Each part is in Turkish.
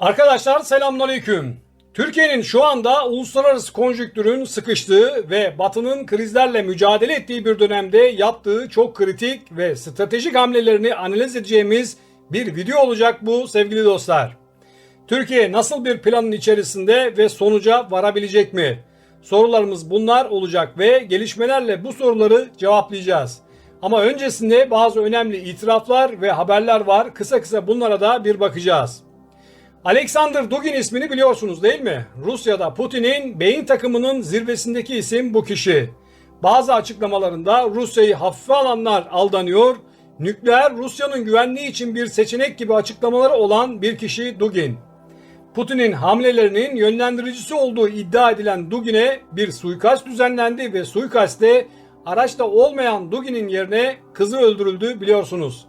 Arkadaşlar selamünaleyküm. Türkiye'nin şu anda uluslararası konjüktürün sıkıştığı ve Batı'nın krizlerle mücadele ettiği bir dönemde yaptığı çok kritik ve stratejik hamlelerini analiz edeceğimiz bir video olacak bu sevgili dostlar. Türkiye nasıl bir planın içerisinde ve sonuca varabilecek mi? Sorularımız bunlar olacak ve gelişmelerle bu soruları cevaplayacağız. Ama öncesinde bazı önemli itiraflar ve haberler var. Kısa kısa bunlara da bir bakacağız. Alexander Dugin ismini biliyorsunuz değil mi? Rusya'da Putin'in beyin takımının zirvesindeki isim bu kişi. Bazı açıklamalarında Rusya'yı hafife alanlar aldanıyor. Nükleer Rusya'nın güvenliği için bir seçenek gibi açıklamaları olan bir kişi Dugin. Putin'in hamlelerinin yönlendiricisi olduğu iddia edilen Dugin'e bir suikast düzenlendi ve suikaste araçta olmayan Dugin'in yerine kızı öldürüldü biliyorsunuz.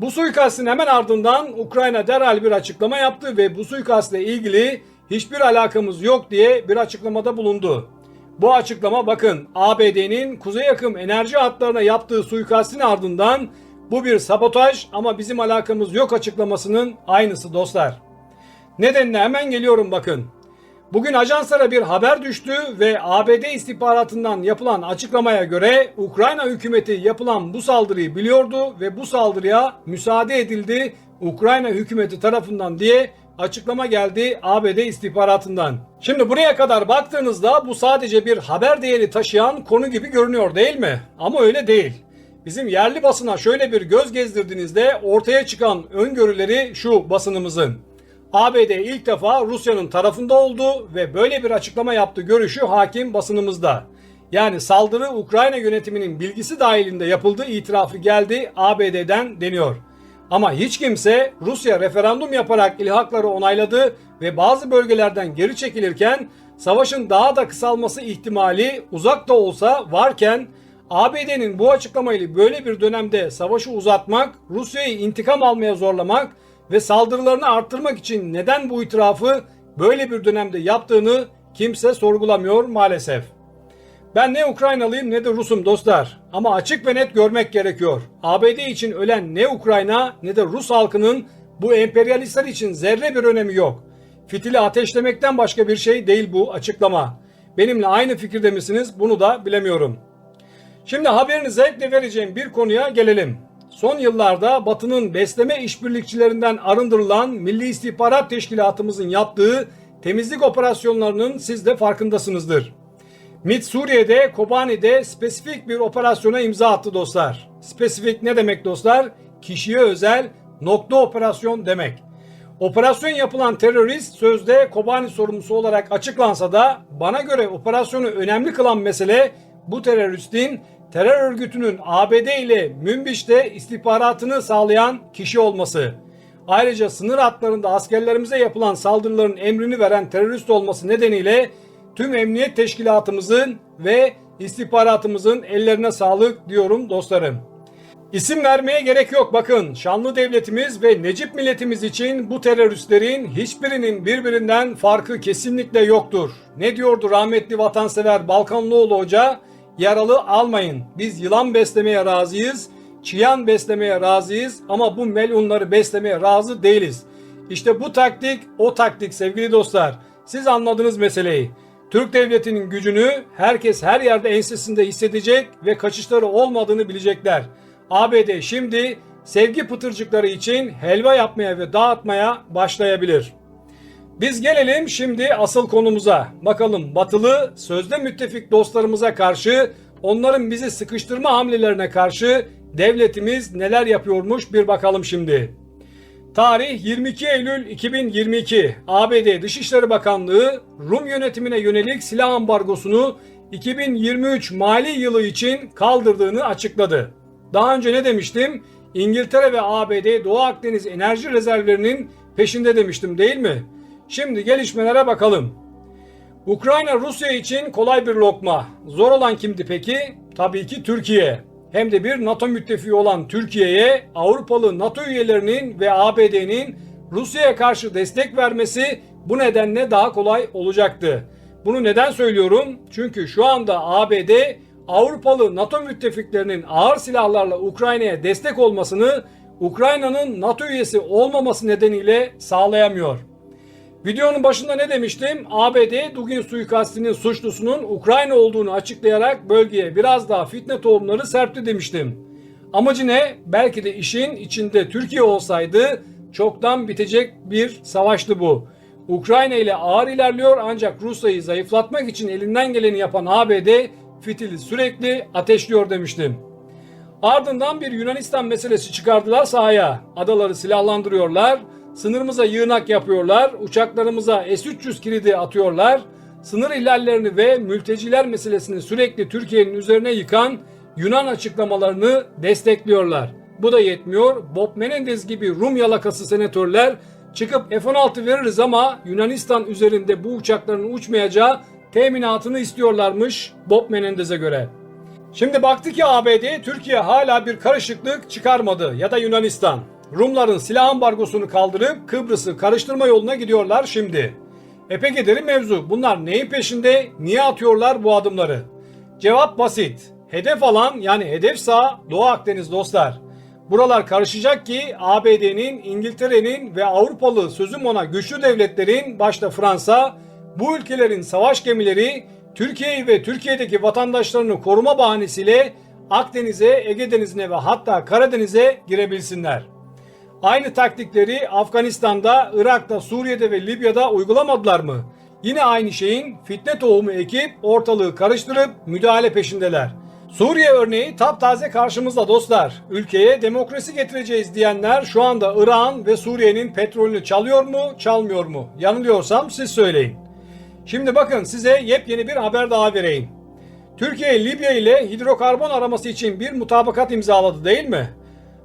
Bu suikastin hemen ardından Ukrayna derhal bir açıklama yaptı ve bu suikastle ilgili hiçbir alakamız yok diye bir açıklamada bulundu. Bu açıklama bakın ABD'nin kuzey yakın enerji hatlarına yaptığı suikastin ardından bu bir sabotaj ama bizim alakamız yok açıklamasının aynısı dostlar. Nedenine hemen geliyorum bakın. Bugün ajanslara bir haber düştü ve ABD istihbaratından yapılan açıklamaya göre Ukrayna hükümeti yapılan bu saldırıyı biliyordu ve bu saldırıya müsaade edildi Ukrayna hükümeti tarafından diye açıklama geldi ABD istihbaratından. Şimdi buraya kadar baktığınızda bu sadece bir haber değeri taşıyan konu gibi görünüyor değil mi? Ama öyle değil. Bizim yerli basına şöyle bir göz gezdirdiğinizde ortaya çıkan öngörüleri şu basınımızın. ABD ilk defa Rusya'nın tarafında oldu ve böyle bir açıklama yaptı görüşü hakim basınımızda. Yani saldırı Ukrayna yönetiminin bilgisi dahilinde yapıldığı itirafı geldi ABD'den deniyor. Ama hiç kimse Rusya referandum yaparak ilhakları onayladı ve bazı bölgelerden geri çekilirken savaşın daha da kısalması ihtimali uzak da olsa varken ABD'nin bu açıklamayla böyle bir dönemde savaşı uzatmak, Rusya'yı intikam almaya zorlamak ve saldırılarını arttırmak için neden bu itirafı böyle bir dönemde yaptığını kimse sorgulamıyor maalesef. Ben ne Ukraynalıyım ne de Rusum dostlar. Ama açık ve net görmek gerekiyor. ABD için ölen ne Ukrayna ne de Rus halkının bu emperyalistler için zerre bir önemi yok. Fitili ateşlemekten başka bir şey değil bu açıklama. Benimle aynı fikirde misiniz bunu da bilemiyorum. Şimdi haberini zevkle vereceğim bir konuya gelelim. Son yıllarda Batı'nın besleme işbirlikçilerinden arındırılan Milli İstihbarat Teşkilatımızın yaptığı temizlik operasyonlarının siz de farkındasınızdır. MİT Suriye'de, Kobani'de spesifik bir operasyona imza attı dostlar. Spesifik ne demek dostlar? Kişiye özel nokta operasyon demek. Operasyon yapılan terörist sözde Kobani sorumlusu olarak açıklansa da bana göre operasyonu önemli kılan mesele bu teröristin terör örgütünün ABD ile Münbiş'te istihbaratını sağlayan kişi olması. Ayrıca sınır hatlarında askerlerimize yapılan saldırıların emrini veren terörist olması nedeniyle tüm emniyet teşkilatımızın ve istihbaratımızın ellerine sağlık diyorum dostlarım. İsim vermeye gerek yok bakın. Şanlı devletimiz ve Necip milletimiz için bu teröristlerin hiçbirinin birbirinden farkı kesinlikle yoktur. Ne diyordu rahmetli vatansever Balkanlıoğlu Hoca? Yaralı almayın. Biz yılan beslemeye razıyız, çiyan beslemeye razıyız ama bu melunları beslemeye razı değiliz. İşte bu taktik o taktik sevgili dostlar. Siz anladınız meseleyi. Türk devletinin gücünü herkes her yerde ensesinde hissedecek ve kaçışları olmadığını bilecekler. ABD şimdi sevgi pıtırcıkları için helva yapmaya ve dağıtmaya başlayabilir. Biz gelelim şimdi asıl konumuza. Bakalım batılı sözde müttefik dostlarımıza karşı onların bizi sıkıştırma hamlelerine karşı devletimiz neler yapıyormuş bir bakalım şimdi. Tarih 22 Eylül 2022. ABD Dışişleri Bakanlığı Rum yönetimine yönelik silah ambargosunu 2023 mali yılı için kaldırdığını açıkladı. Daha önce ne demiştim? İngiltere ve ABD Doğu Akdeniz enerji rezervlerinin peşinde demiştim değil mi? Şimdi gelişmelere bakalım. Ukrayna Rusya için kolay bir lokma. Zor olan kimdi peki? Tabii ki Türkiye. Hem de bir NATO müttefiği olan Türkiye'ye Avrupalı NATO üyelerinin ve ABD'nin Rusya'ya karşı destek vermesi bu nedenle daha kolay olacaktı. Bunu neden söylüyorum? Çünkü şu anda ABD Avrupalı NATO müttefiklerinin ağır silahlarla Ukrayna'ya destek olmasını Ukrayna'nın NATO üyesi olmaması nedeniyle sağlayamıyor. Videonun başında ne demiştim? ABD Dugin suikastinin suçlusunun Ukrayna olduğunu açıklayarak bölgeye biraz daha fitne tohumları serpti demiştim. Amacı ne? Belki de işin içinde Türkiye olsaydı çoktan bitecek bir savaştı bu. Ukrayna ile ağır ilerliyor ancak Rusya'yı zayıflatmak için elinden geleni yapan ABD fitili sürekli ateşliyor demiştim. Ardından bir Yunanistan meselesi çıkardılar sahaya. Adaları silahlandırıyorlar, sınırımıza yığınak yapıyorlar, uçaklarımıza S-300 kilidi atıyorlar. Sınır ihlallerini ve mülteciler meselesini sürekli Türkiye'nin üzerine yıkan Yunan açıklamalarını destekliyorlar. Bu da yetmiyor. Bob Menendez gibi Rum yalakası senatörler çıkıp F-16 veririz ama Yunanistan üzerinde bu uçakların uçmayacağı teminatını istiyorlarmış Bob Menendez'e göre. Şimdi baktı ki ABD Türkiye hala bir karışıklık çıkarmadı ya da Yunanistan. Rumların silah ambargosunu kaldırıp Kıbrıs'ı karıştırma yoluna gidiyorlar şimdi. E peki derin mevzu bunlar neyin peşinde niye atıyorlar bu adımları? Cevap basit. Hedef alan yani hedef sağ Doğu Akdeniz dostlar. Buralar karışacak ki ABD'nin, İngiltere'nin ve Avrupalı sözüm ona güçlü devletlerin başta Fransa bu ülkelerin savaş gemileri Türkiye'yi ve Türkiye'deki vatandaşlarını koruma bahanesiyle Akdeniz'e, Ege Denizi'ne ve hatta Karadeniz'e girebilsinler. Aynı taktikleri Afganistan'da, Irak'ta, Suriye'de ve Libya'da uygulamadılar mı? Yine aynı şeyin fitne tohumu ekip ortalığı karıştırıp müdahale peşindeler. Suriye örneği taptaze karşımızda dostlar. Ülkeye demokrasi getireceğiz diyenler şu anda İran ve Suriye'nin petrolünü çalıyor mu, çalmıyor mu? Yanılıyorsam siz söyleyin. Şimdi bakın size yepyeni bir haber daha vereyim. Türkiye Libya ile hidrokarbon araması için bir mutabakat imzaladı değil mi?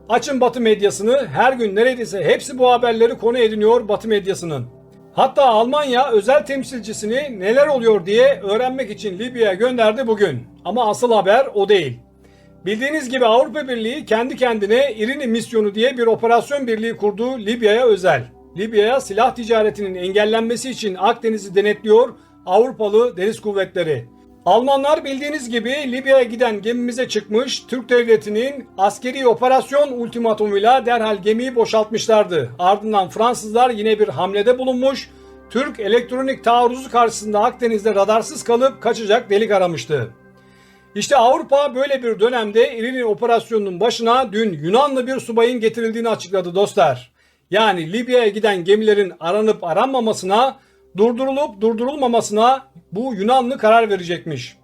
Açın Batı medyasını her gün neredeyse hepsi bu haberleri konu ediniyor Batı medyasının. Hatta Almanya özel temsilcisini neler oluyor diye öğrenmek için Libya'ya gönderdi bugün. Ama asıl haber o değil. Bildiğiniz gibi Avrupa Birliği kendi kendine İrini misyonu diye bir operasyon birliği kurdu Libya'ya özel. Libya'ya silah ticaretinin engellenmesi için Akdeniz'i denetliyor Avrupalı deniz kuvvetleri. Almanlar bildiğiniz gibi Libya'ya giden gemimize çıkmış, Türk devletinin askeri operasyon ultimatumuyla derhal gemiyi boşaltmışlardı. Ardından Fransızlar yine bir hamlede bulunmuş, Türk elektronik taarruzu karşısında Akdeniz'de radarsız kalıp kaçacak delik aramıştı. İşte Avrupa böyle bir dönemde İrini operasyonunun başına dün Yunanlı bir subayın getirildiğini açıkladı dostlar. Yani Libya'ya giden gemilerin aranıp aranmamasına, durdurulup durdurulmamasına bu Yunanlı karar verecekmiş.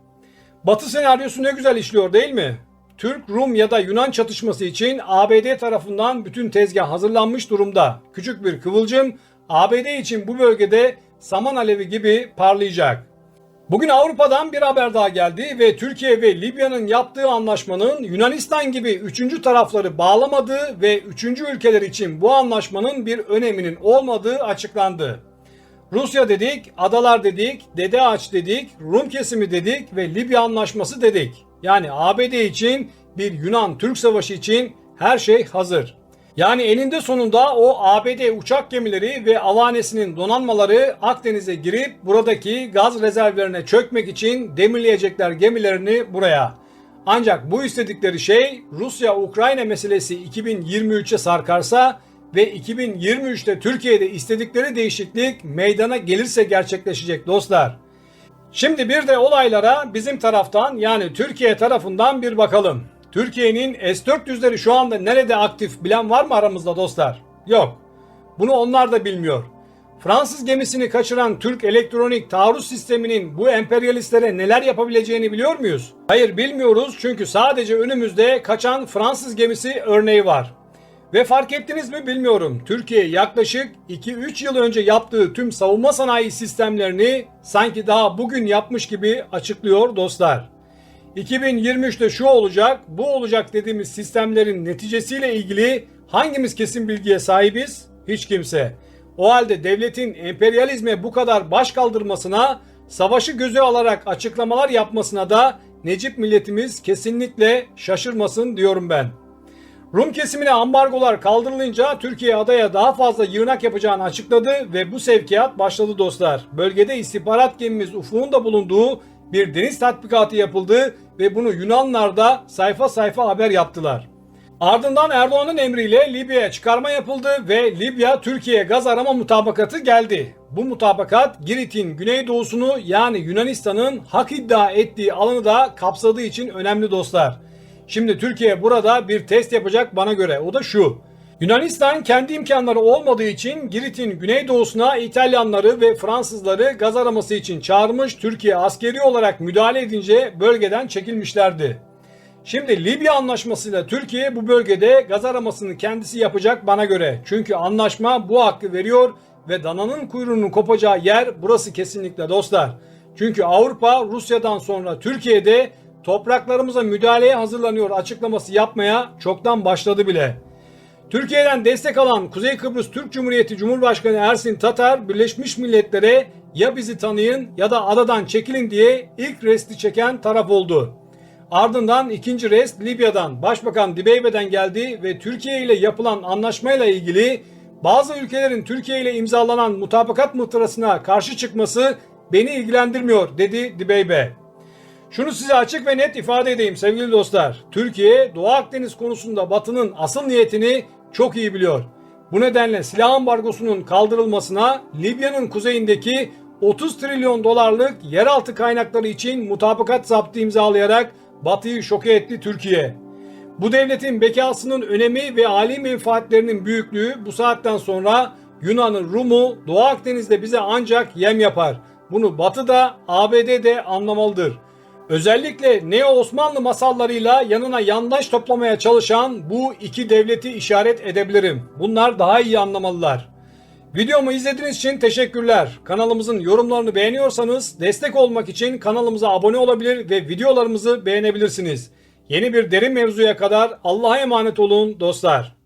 Batı senaryosu ne güzel işliyor değil mi? Türk, Rum ya da Yunan çatışması için ABD tarafından bütün tezgah hazırlanmış durumda. Küçük bir kıvılcım ABD için bu bölgede saman alevi gibi parlayacak. Bugün Avrupa'dan bir haber daha geldi ve Türkiye ve Libya'nın yaptığı anlaşmanın Yunanistan gibi üçüncü tarafları bağlamadığı ve üçüncü ülkeler için bu anlaşmanın bir öneminin olmadığı açıklandı. Rusya dedik, adalar dedik, Dede Ağaç dedik, Rum kesimi dedik ve Libya anlaşması dedik. Yani ABD için bir Yunan-Türk savaşı için her şey hazır. Yani eninde sonunda o ABD uçak gemileri ve avanesinin donanmaları Akdeniz'e girip buradaki gaz rezervlerine çökmek için demirleyecekler gemilerini buraya. Ancak bu istedikleri şey Rusya-Ukrayna meselesi 2023'e sarkarsa ve 2023'te Türkiye'de istedikleri değişiklik meydana gelirse gerçekleşecek dostlar. Şimdi bir de olaylara bizim taraftan yani Türkiye tarafından bir bakalım. Türkiye'nin S-400'leri şu anda nerede aktif bilen var mı aramızda dostlar? Yok. Bunu onlar da bilmiyor. Fransız gemisini kaçıran Türk elektronik taarruz sisteminin bu emperyalistlere neler yapabileceğini biliyor muyuz? Hayır bilmiyoruz çünkü sadece önümüzde kaçan Fransız gemisi örneği var. Ve fark ettiniz mi bilmiyorum. Türkiye yaklaşık 2-3 yıl önce yaptığı tüm savunma sanayi sistemlerini sanki daha bugün yapmış gibi açıklıyor dostlar. 2023'te şu olacak, bu olacak dediğimiz sistemlerin neticesiyle ilgili hangimiz kesin bilgiye sahibiz? Hiç kimse. O halde devletin emperyalizme bu kadar baş kaldırmasına, savaşı göze alarak açıklamalar yapmasına da Necip milletimiz kesinlikle şaşırmasın diyorum ben. Rum kesimine ambargolar kaldırılınca Türkiye adaya daha fazla yığınak yapacağını açıkladı ve bu sevkiyat başladı dostlar. Bölgede istihbarat gemimiz Ufuk'un da bulunduğu bir deniz tatbikatı yapıldı ve bunu Yunanlar da sayfa sayfa haber yaptılar. Ardından Erdoğan'ın emriyle Libya'ya çıkarma yapıldı ve Libya Türkiye gaz arama mutabakatı geldi. Bu mutabakat Girit'in güneydoğusunu yani Yunanistan'ın hak iddia ettiği alanı da kapsadığı için önemli dostlar. Şimdi Türkiye burada bir test yapacak bana göre. O da şu. Yunanistan kendi imkanları olmadığı için Girit'in güneydoğusuna İtalyanları ve Fransızları gaz araması için çağırmış. Türkiye askeri olarak müdahale edince bölgeden çekilmişlerdi. Şimdi Libya anlaşmasıyla Türkiye bu bölgede gaz aramasını kendisi yapacak bana göre. Çünkü anlaşma bu hakkı veriyor ve dananın kuyruğunun kopacağı yer burası kesinlikle dostlar. Çünkü Avrupa Rusya'dan sonra Türkiye'de topraklarımıza müdahaleye hazırlanıyor açıklaması yapmaya çoktan başladı bile. Türkiye'den destek alan Kuzey Kıbrıs Türk Cumhuriyeti Cumhurbaşkanı Ersin Tatar Birleşmiş Milletler'e ya bizi tanıyın ya da adadan çekilin diye ilk resti çeken taraf oldu. Ardından ikinci rest Libya'dan Başbakan Dibeybe'den geldi ve Türkiye ile yapılan anlaşmayla ilgili bazı ülkelerin Türkiye ile imzalanan mutabakat muhtırasına karşı çıkması beni ilgilendirmiyor dedi Dibeybe. Şunu size açık ve net ifade edeyim sevgili dostlar. Türkiye Doğu Akdeniz konusunda Batı'nın asıl niyetini çok iyi biliyor. Bu nedenle silah ambargosunun kaldırılmasına Libya'nın kuzeyindeki 30 trilyon dolarlık yeraltı kaynakları için mutabakat zaptı imzalayarak Batı'yı şoke etti Türkiye. Bu devletin bekasının önemi ve âli menfaatlerinin büyüklüğü bu saatten sonra Yunan'ın Rum'u Doğu Akdeniz'de bize ancak yem yapar. Bunu Batı da ABD de anlamalıdır. Özellikle Neo Osmanlı masallarıyla yanına yandaş toplamaya çalışan bu iki devleti işaret edebilirim. Bunlar daha iyi anlamalılar. Videomu izlediğiniz için teşekkürler. Kanalımızın yorumlarını beğeniyorsanız destek olmak için kanalımıza abone olabilir ve videolarımızı beğenebilirsiniz. Yeni bir derin mevzuya kadar Allah'a emanet olun dostlar.